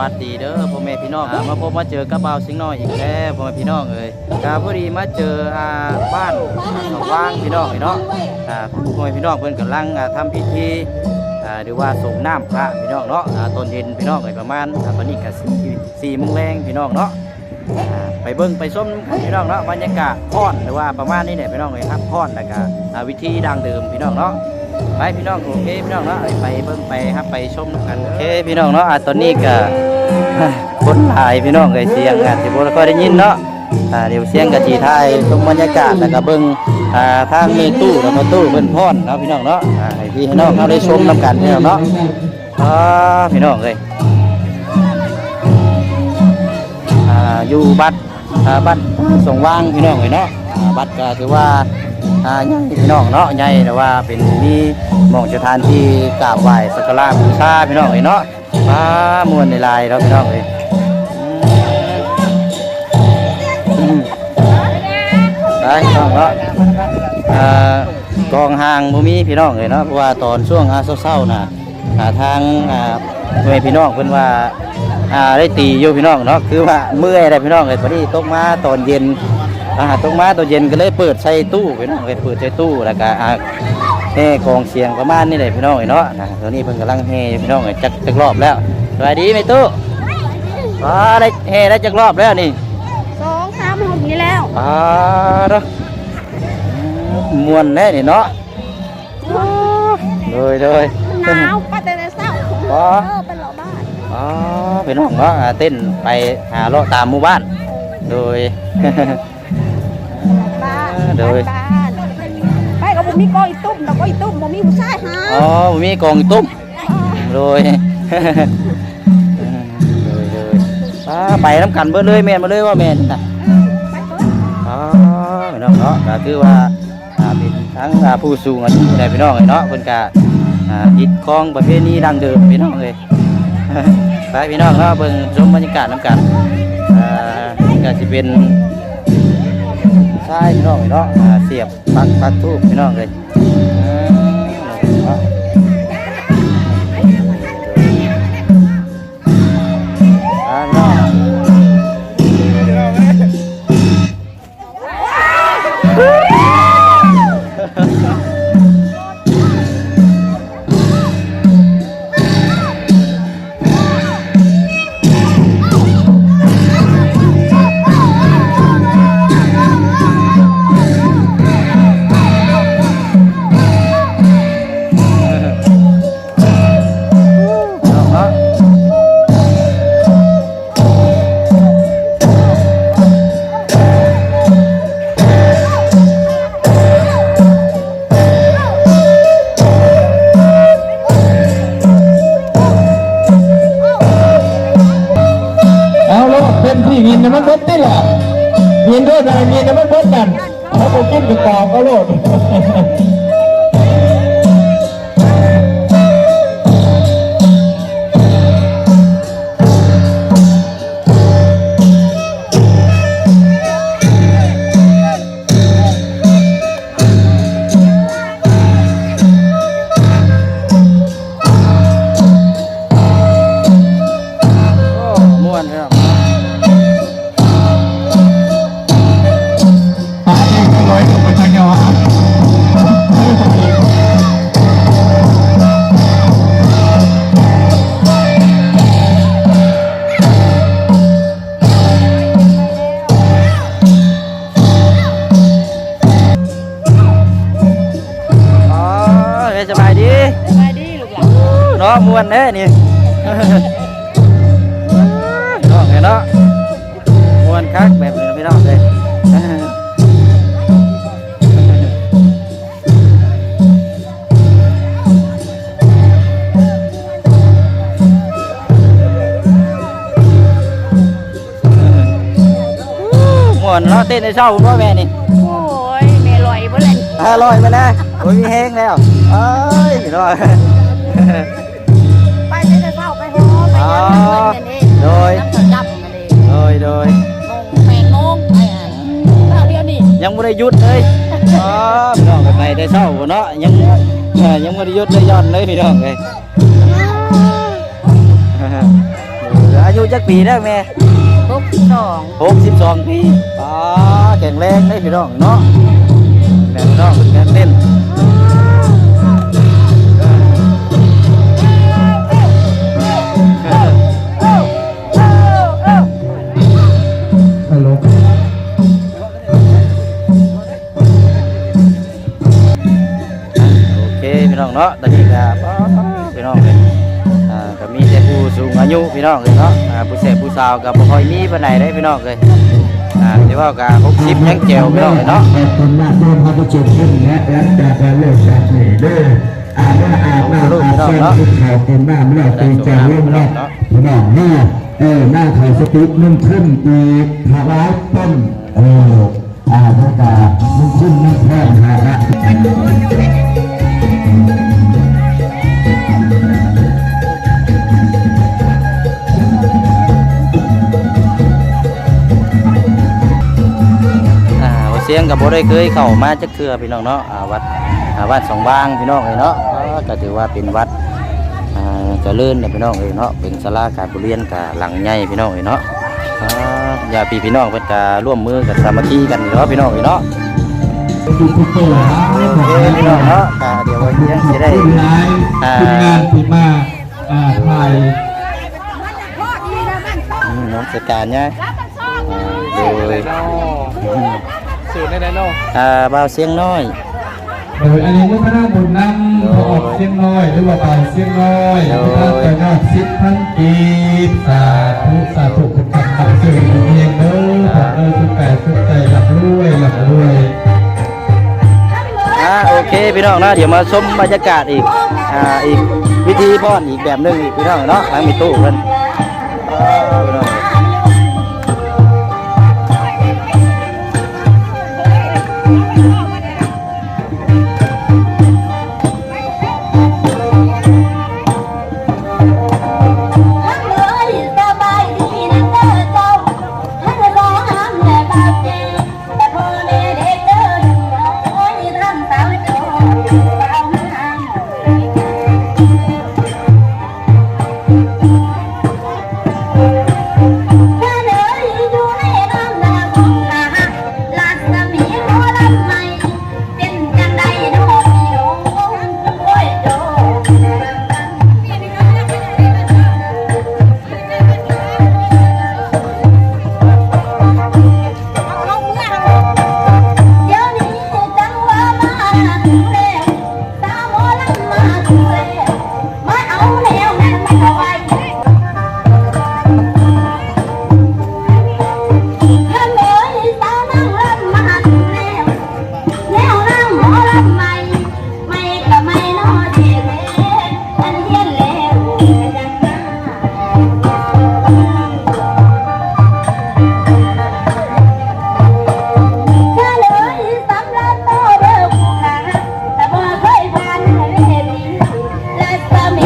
วัสดีเด้อพ่อแม่พี่น้องอ่ามาพบมาเจอกับบ่าวสิงห์น้อยอีกแล้วพ่อแม่พี่น้องเอ้ยกาพอดีมาเจออ่าบ้านหนองว่างพี่น้องเนาะอ่าพ่อแม่พี่น้องเพิ่นกำลังอ่าทำพิธีอ่าหรือว่าส่งน้ำพระพี่น้องเนาะอ่าตอนเย็นพี่น้องเอ้ยประมาณอ่าตอนนี้ก็สี่โมงแรงพี่น้องเนาะอ่าไปเบิ่งไปส้มพี่น้องเนาะบรรยากาศพอนหรือว่าประมาณนี้เนี่ยพี่น้องเอ้ยครับพอนแล้วก็อ่าวิธีดังเดิมพี่น้องเนาะ ไปพี่น้องโอเคพี่น้องเนาะไปเบิ่งไปครับไปชมกันโอเคพี่น้องเนาะอะตอนนี้ก็คนหลายพี่น้องเลยเสียงกันสิบ่ค่อยได้ยินเนาะอ่าเดี๋ยวเสียงกะจีไทยชมบรรยากาศแล้วก็เบิ่งอ่าทางมีตู้แล้วก็ตู้เพิ่นพรเนาะพี่น้องเนาะอ่าให้พี่ให้น้องเขาได้ชมนํกันพี่น้องเนาะอ่าพี่น้องเลยอ่าอยู่บัดอ่าบัดสงว่างพี่น้องเลยเนาะบัดก็ถือว่า อ่าใหญ่พี่น้องเนาะใหญ่แต่ว่าเป็นมีหมองสถานที่กราบไหว้สักการะบูชาพี่น้องเอ้ยเนาะมามวนในลายเราะพี่น้องเอ้ยอืมได้พี่น้องเนาะอ่ากองห่างบ่มีพี่น้องเอ้ยเนาะเพราะว่าตอนช่วงอาเศร้าๆน่ะอ่าทางอ่าแม่พี่น้องเพิ่นว่าอ่าได้ตีอยู่พี่น้องเนาะคือว่าเมื่อยได้พี่น้องเอ้ยพอดีตกมาตอนเย็น อาหารตรงมาตัวเย็นก็เลยเปิดใส่ตู้พี่น้องเลยเปิดใส่ตู้แล้วก็อ่าแห่กองเสียงประมาณนี้เลยพี่น้องเอ้ยเนาะนะตอนนี้เพิ่นกำลังแห่พี่น้องเอ้ยจักจักรอบแล้วสวัสดีไหมตู้ว้าได้แห่ได้จักรอบแล้วนี่สองสามหกนี่แล้วอ่าเนาะมวนแน่นี่เนาะเลยเลยหนาวป้าแต่เศร้าอ๋อเออเป็นหล่อบ้านอ๋อพี่น้องเนาะอ่าเต้นไปหาเลาะตามหมู่บ้านโดย บ้านเดี๋ยวบ้านไปกับผมมีกอยตุ้มแล้วกอยตุ้มผมมีผู้ชายหาอ๋อมีกองตุ้มโดยเลยเลยป้าไปน้ำกันเบิดเลยแม่นมาเลยว่าแม่นน่ะไปเปิดอ๋อพี่น้องเนาะก็คือว่าอ่าเป็นทั้งอ่าผู้สูงอายุได้พี่น้องเลยเนาะเพิ่นก็อ่ายึดครองประเพณีดังเดิมพี่น้องเลยไปพี่น้องเนาะเบิ่งชมบรรยากาศน้ำกันอ่านี่ก็สิเป็น ใช่พี่น้องเนาะอ่าเสียบปักปักทูบพี่น้องเลย ได้ยินน้ำมันเบิดกันเขาไปกินกับต่อก็โลด เนาะม่วนแน่นี่น้องเห็นเนาะม่วนคักแบบนี้พี่น้องเลยม่วนเนาะเต้นในเช้าคุณพ่อแม่นี่โอ้ยแม่ลอยบ่เลยอร่อยมาแล้วโอ้ยมีแห้งแล้วเอ้ยพี่น้อง ไปหอไปยังนั่นนี่โดย จับมาเลยโดยโดยมงแปดโมงไปอะเท่าเดียวนี่ยังไม่ได้หยุดเลยอ๋อพี่น้องกันไปได้เช้าบ่เนาะยังเอ่อยังไม่ได้หยุดเลยย้อนเลยพี่น้องเลยดูได้อายุจักปีได้วแม่หกสองหกสิบสองปีอ๋อแข็งแรงได้พี่น้องเนาะแม่พี่น้องเป็นกา พี่น้องเลยเนาะอ่าผู้เสพผู้สาวก็บ่ค่อยมีปานใดได้พี่น้องเลยอ่าที่ว่าก็60ยังแจ๋วพี่น้องเลยเนาะแต่คนหน้าโดนเขาไปจุดขึ้นและและจากการเลิกจากนี่เด้ออาบน้ำอาบน้ำอาบน้ำขึ้นเขาคนหน้าไม่ได้ตีจาเรื่องแรกพี่น้องหน้าเออหน้าเขาสติ๊กนุ่มขึ้นอีกหาร้ายต้นเอออาพระกานุ่มขึ้นนุ่มแท่งหาละ สียงก็บ่ได้เคยเข้ามาจักเทื่อพี่น้องเนาะอ่าวัดอ่าวัดสองบางพี่น้องเลยเนาะอ่าก็ถือว่าเป็นวัดอ่าเจริญเนี่ยพี่น้องเลยเนาะเป็นศาลาการประเรียนกับหลังใหญ่พี่น้องเลยเนาะอ่าญาติพี่น้องเพิ่นก็ร่วมมือกันสามัคคีกันเนาะพี่น้องเลยเนาะดูทุกตัวโอเคพี่น้องเนาะอ่าเดี๋ยววันนี้จะได้ทีมงานอ่าทีมงานที่มาอ่าถ่ายอืมน้องสการเนี่ยอ่าโดย สูตรในไดโน่อ่าบ่าวเสียงน้อยโดยอันนี้ลูกพระนาบุญนำพอออกเสียงน้อยหรือว่าเบาเสียงน้อยพระนาเจ้ายอดสิทธิ์ทั้งกีบสาธุสาธุคุณขับขับสื่อเพียงเด้อขอเด้อทุกแปดทุกใจหลับรวยหลับรวยอ่าโอเคพี่น้องเนาะเดี๋ยวมาชมบรรยากาศอีกอ่าอีกวิธีป้อนอีกแบบหนึงอีกพี่น้องเนาะทางมีตู้เพิ่น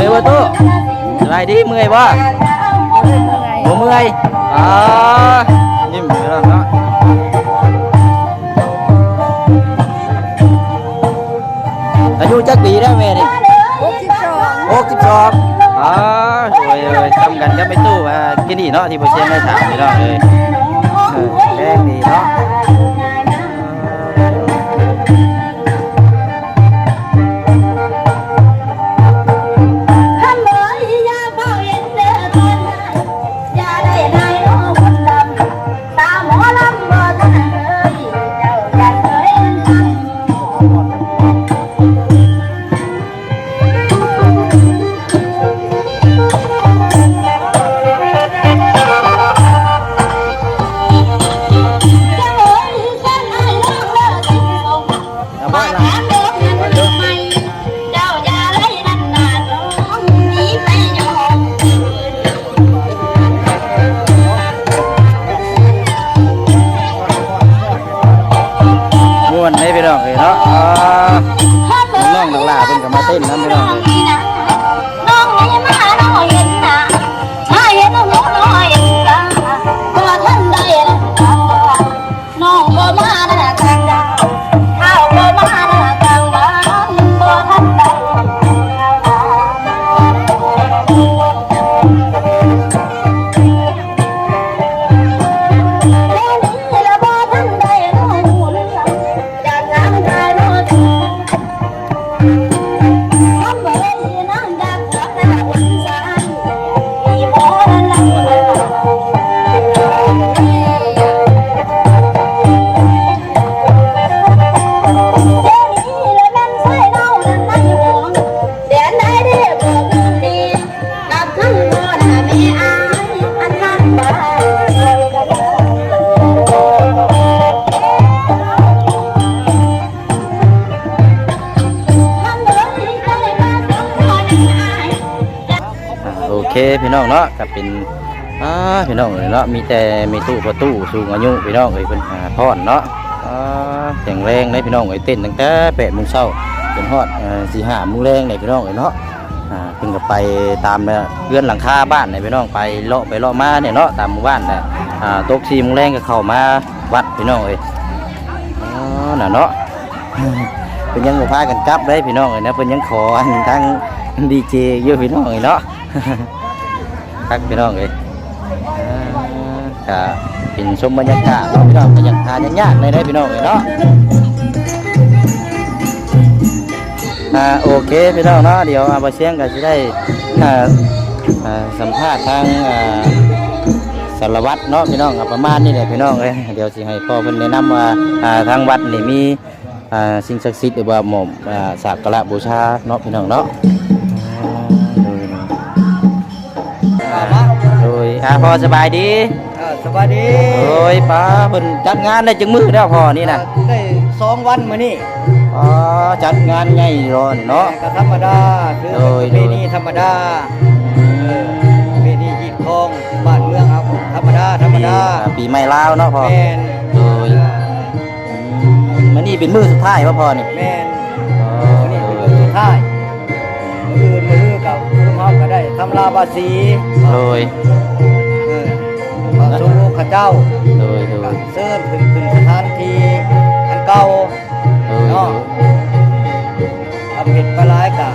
สามีเฮ้ยว่ตู้สบายดีเมื่อยบ่บ่เมื่อยอ่ายิ้มพี่น้องเนาะอายุจักปีแล้วแม่นี่หกสิบสองหกสิบสองอ๋อสวยเลยจำกันกับไปตู้อ่ากินนี่เนาะที่บ่เชียงได้ถามพี่น้องเลยแรงดีเนาะ ๆเพิ่ น้องเนาะก็เป็นอ่าพี่น้องเลยเนาะมีแต่มีตู้ประตูสูงอายุพี่น้องเอ้ยเพิ่นหาพรเนาะอ่าแข็งแรงเลยพี่น้องเอ้ยเต้นตั้งแต่แปดโมงเช้าจนฮอดสี่ห้าโมงแรงเลยพี่น้องเอ้ยเนาะอ่าเพิ่นก็ไปตามเรือนหลังคาบ้านเนี่ยพี่น้องไปเลาะไปเลาะมาเนี่ยเนาะตามหมู่บ้านน่ะอ่าตกสี่โมงแรงก็เข้ามาวัดพี่น้องเอ้ยอ๋อน่ะเนาะเพิ่นยังบ่พากันกลับได้พี่น้องเอ้ยนะเพิ่นยังขอทั้งดีเจอยู่พี่น้องเอ้ยเนาะ คักพี่น้องเอ้ยอ่าก็เป็นชมบรรยากาศพี่น้องก็อยากานยากๆเลยได้พี่น้องเอ้ยเนาะอ่าโอเคพี่น้องเนาะเดี๋ยวอาบาเชียงก็สิได้อ่าสัมภาษณ์ทางอ่าสารวัตรเนาะพี่น้องก็ประมาณนี้แหละพี่น้องเอ้ยเดี๋ยวสิให้พ่อเพิ่นแนะนำว่าอ่าทางวัดนี่มีอ่าสิ่งศักดิ์สิทธิ์หรือว่าหม่อมอ่าสักการะบูชาเนาะพี่น้องเนาะ อ่าพ่อสบายดีสวัสดีโอ้ยป้าเพิ่นจัดงานได้จังมือแล้วพ่อนี่นะได้สองวันมานี่อ๋อจัดงานใหญ่รอนเนาะก็ธรรมดาคือโดย เป็นนี่ธรรมดาเป็นนี่ยีดคองบ้านเมืองเอาธรรมดาธรรมดาปีปีใหม่ลาวเนาะพ่อแมนโดยมันนี่เป็นมือสุดท้ายว่าพ่อนี่แมนอ๋อวันนี้โดเป็นยสุดท้ายมือมือกับมือเฮาก็ได้ทำลาบาสีโดยเออพ ระสงฆ์ข้าเจ้าโดยโดก็ยเซิร์นขึ้นขึ้นสถานที่อันเก่าโดยเนาะทำเห็ดปลาไหลายกะ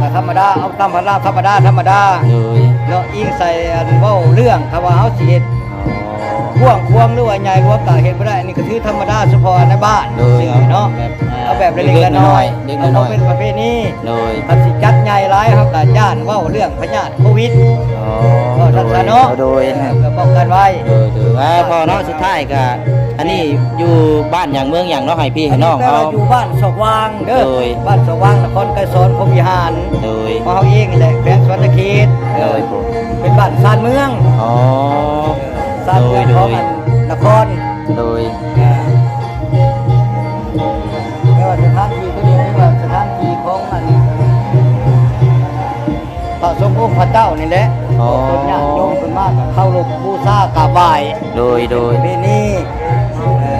ก็ธรรมดาเอาตามพระราธรรมดาธรรมดาโดยเนาะอิงใส่อันเว้าเรื่องถ้าว่าเฮาสิเฮ็ดอ๋อพ่วงควงหรือว่าใหญ่กว่ากะเฮ็ดบ่ได้อันนี้ก็คือธรรมดาเฉพาะในบ้านโดยสิเนาะแบบ เอาแบบเล็กๆน้อยเล็กๆๆน้อยเอาเป็นประเภทนี้ๆโดยถ้าสิจัดใหญ่หลายเฮาก็ย่านเว้าเรื่องพยาธิโควิดอ๋อก็โดทันยซะเนาะโดยเออเพื่อป้องกันไว้ โดยโดยอ่าพ่อเนาะสุดท้ายก็อันนี้อยู่บ้านอย่างเมืองอย่างเนาะให้พี่ให้น้องแปลเขาว่าอยู่บ้านสว่างเด้อโดย บ้านสว่างนครไกรสอนพรหมวิหารโดยของเฮาเองนี่แหละแขวงสวรรณเขตโดยผมเป็นบ้านซานเมืองอ๋อซานโดเมืยองโดของยอันนครโดยไม่ สงฆ์องค์พระเจ้านี่แหละอ๋อคนญาติโยมคนมากเข้าลบบูชากราบไหว้โดยโดยนี่นี่เอ่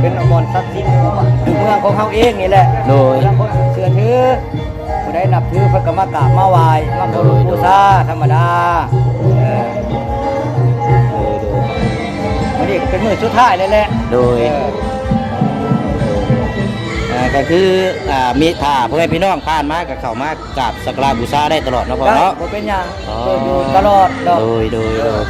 เป็นอมรศักดิ์สิทธิ์คือเมืองของเขาเองนี่แหละ โดยแล้คนเชื่อถือผู้ใดนับถือพระกรรมกราบมาไหว้มาเคารพบูชาธรรมดาเออวันนี้เป็นมือสุดท้ายเลยแหละโดย เออ ก็คืออ่ามีถ้าพ่อแม่พี่น้องผ่านมากับเข้ามากราบสักการะบูชาได้ตลอดเนาะพ่อได้เนาะ ผมเป็นหยังอ๋อ เปิดอยู่ตลอดดอกโดยโดยโดย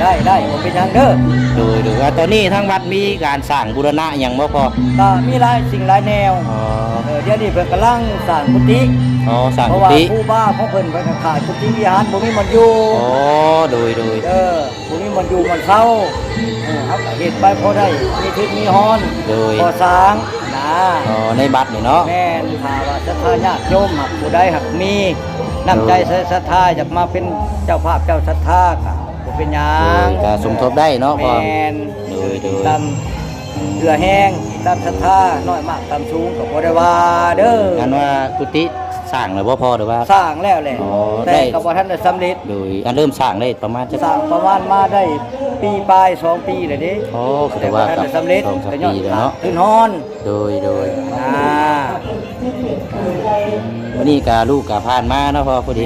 ได้ได้ผมเป็นหยังเด้อโดยโดยอ่าตอนนี้ทางวัดมีการสร้างบูรณะอย่างบ่พอก็มีหลายสิ่งหลายแนวอ๋อเออเดี๋ยวนี้เพิ่นกำลังสร้างกุฏิอ๋อสร้างเพกุราะว่าฏิผู้บ้าของเพิ่นเพิ่นก็ขายกุฏิวิหารบ่มีมันอยู่อ๋อโดยโดยเออบ่มีมันอยู่มันเศร้าเออเฮาก็เฮ็ดไปพอได้มีทิศมีฮ้อนโดย พอสร้าง นะอ๋อในบัตรนี่เนาะ แม่นถ้าว่าศรัทธาญาติโยมหักผู้ใดหักมีน้ำใจใส่ศรัทธาอยากมาเป็นเจ้าภาพเจ้าศรัทธาก็บ่เป็นหยัโดงยก็สมทบได้เนาะพอแม่นโดยโดย ตามเรือแห้งตามศรัทธาน้อยมากตามสูงก็บ่ได้ว่าเด้อ อันว่ากุฏิ สร้างแล้วบ่พอหรือว่า สร้างแล้วแหละอ๋อแต่ได้ก็บ่ทันได้สำเร็จโดยอันเริ่มสร้างได้ประมาณจะสร้างประมาณมาได้ปีปลายสองปีเลยเด้โอ้คือแต่แต่ว่าว่าทันกับได้สำเร็จสองสามก็ย้อปีนแล้วเนาะขึ้นฮอนโดยโดยอ่าวันนี้กาลูกกาผ่านมาเนาะพอพอดี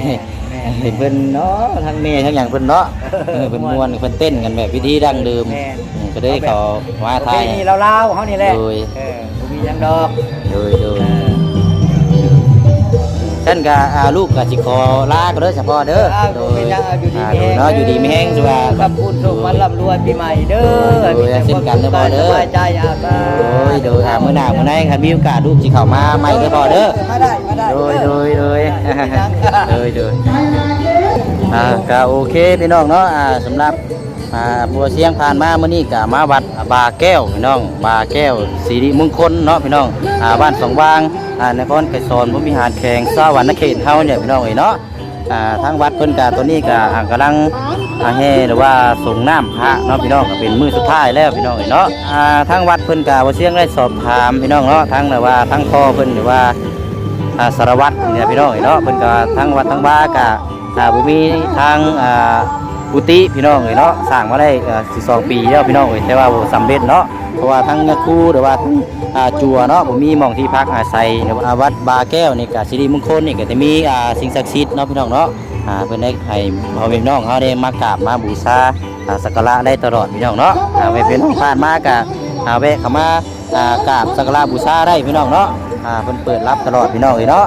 เห็นเพิ่นเนาะทั้งเมย์ทั้งอย่างเพิ่นเนาะเออเพิ่นม่วนเพิ่นเต้นกันแบบวิธีดั้งเดิมแม่นอืมก็ได้เขามาประทาเพยณีลาวๆเฮานี่แหละโดย เออบ่มีหยังดอก โดยโดย ท่านก็อ่าลูกก็สิขอลาก็เด้อเฉพาะเด้ออ้าวโดบ่ยเป็นหยังเอาอยู่ดีอ่ามีโดแฮงยเนาะอยู่ดีมีแห้งสิว่ากับคุณสุขมันร่ำรวยปีใหม่เด้อโดยมีแต่เช่นกันเด้อพ่อเด้อ สบายใจอาสาโดยโดยอ่ามื้อหน้ามื้อไหนคันมีโอกาสลูกสิเข้ามาใหม่เด้อพอเด้อ มาได้มาได้โดยเอโดยโดยโดยโดยอ่าก็โอเคพี่น้องเนาะอ่าสำหรับ อ่าบัวเสียงผ่านมาเมื้อนี้ก็มาวัดบาแก้วพี่น้อง บาแก้วสิริมงคลเนาะพี่น้องอ่าบ้านสองวางอ่านครไกรสอนพระวิหารแข่งสวรรณเขตเฮาเนี่ยพี่น้องเอ้ยเนาะอ่าทางวัดเพิ่นก็ตัวนี้ก็อ่ากำลังอาแห่หรือว่าส่งน้ำพระเนาะพี่น้องก็เป็นมื้อสุดท้ายแล้วพี่น้องเอ้ยเนาะอ่าทางวัดเพิ่นก็บ่เสียงได้สอบถามพี่น้องเนาะทั้งแบบว่าทั้งพ่อเพิ่นหรือว่าอ่าสารวัตรเนี่ยพี่น้องเอ้ยเนาะเพิ่นก็ทั้งวัดทั้งบ้าก็อ่าบ่มีทางอ่า กุฏิพี่น้องเอ้ยเนาะสร้างมาได้อ่า12ปีแล้วพี่น้องเอ้ยแต่ว่าบ่สำเร็จเนาะเพราะว่าทั้งยาคูหรือว่าทั้งอ่าจัวเนาะบ่มีหม่องที่พักอาศัยหรือว่าวัดบาแก้วนี่ก็สิริมงคลนี่ก็จะมีอ่าสิ่งศักดิ์สิทธิ์เนาะพี่น้องเนาะอ่าเพื่อนได้ให้พ่อแม่พี่น้องเขาได้มากราบมาบูชาอ่าสักการะได้ตลอดพี่น้องเนาะอ่าไปเป็นน้องผ่านมากะอ่าแวะเข้ามากราบสักการะบูชาได้พี่น้องเนาะอ่าเพิ่นเปิดรับตลอดพี่น้องเลยเนาะ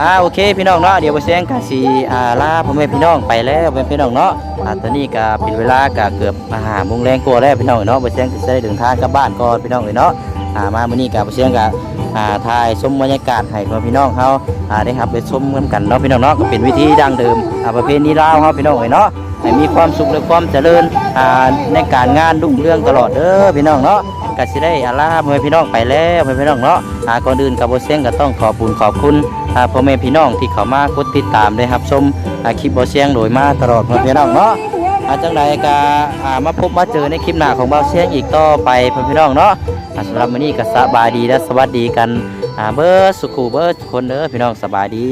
อ่าโอเคพี่น้องเนาะเดี๋ยวบ่เสียงกะสิอ่าลาพ่อแม่พี่น้องไปแล้วเป็นพี่น้องเนาะอ่าตอนนี้ก็เป็นเวลากะเกือบอาหารโมงแรงกว่าแล้วพี่น้องเนาะบ่เสียงก็สิได้เดินทางกลับบ้านก่อนพี่น้องเลยเนาะอ่ามามื้อนี้ก็บ่เสียงกะอ่าถ่ายชมบรรยากาศให้พ่อพี่น้องเฮาอ่าได้ครับไปชมกันกันเนาะพี่น้องเนาะก็เป็นวิธีดั้งเดิมอ่าประเพณีลาวเฮาพี่น้องเอ้ยเนาะให้มีความสุขและความเจริญอ่าในการงานรุ่งเรืองตลอดเด้อพี่น้องเนาะ ก็สิได้อาลาพ่อแม่พี่น้องไปแล้วพ่อแม่พี่น้องเนาะอ่าก่อนอื่นกับบ่เสียงก็ต้องขอบคุญขอบคุณอ่าพ่อแม่พี่น้องที่เข้ามากดติดตามได้รับชมอ่าคลิปบ่เสียงโดยมาตลอดพ่อแม่พี่น้องเนาะอาจังใดก็อ่ามาพบมาเจอในคลิปหน้าของเบาเสียงอีกต่อไปพ่อแม่พี่น้องเนาะอ่าสำหรับมื้อนี้ก็สบายดีและสวัสดีกันอ่าเบอร์สุขูเบอร์คนเด้อพี่น้องสบายดี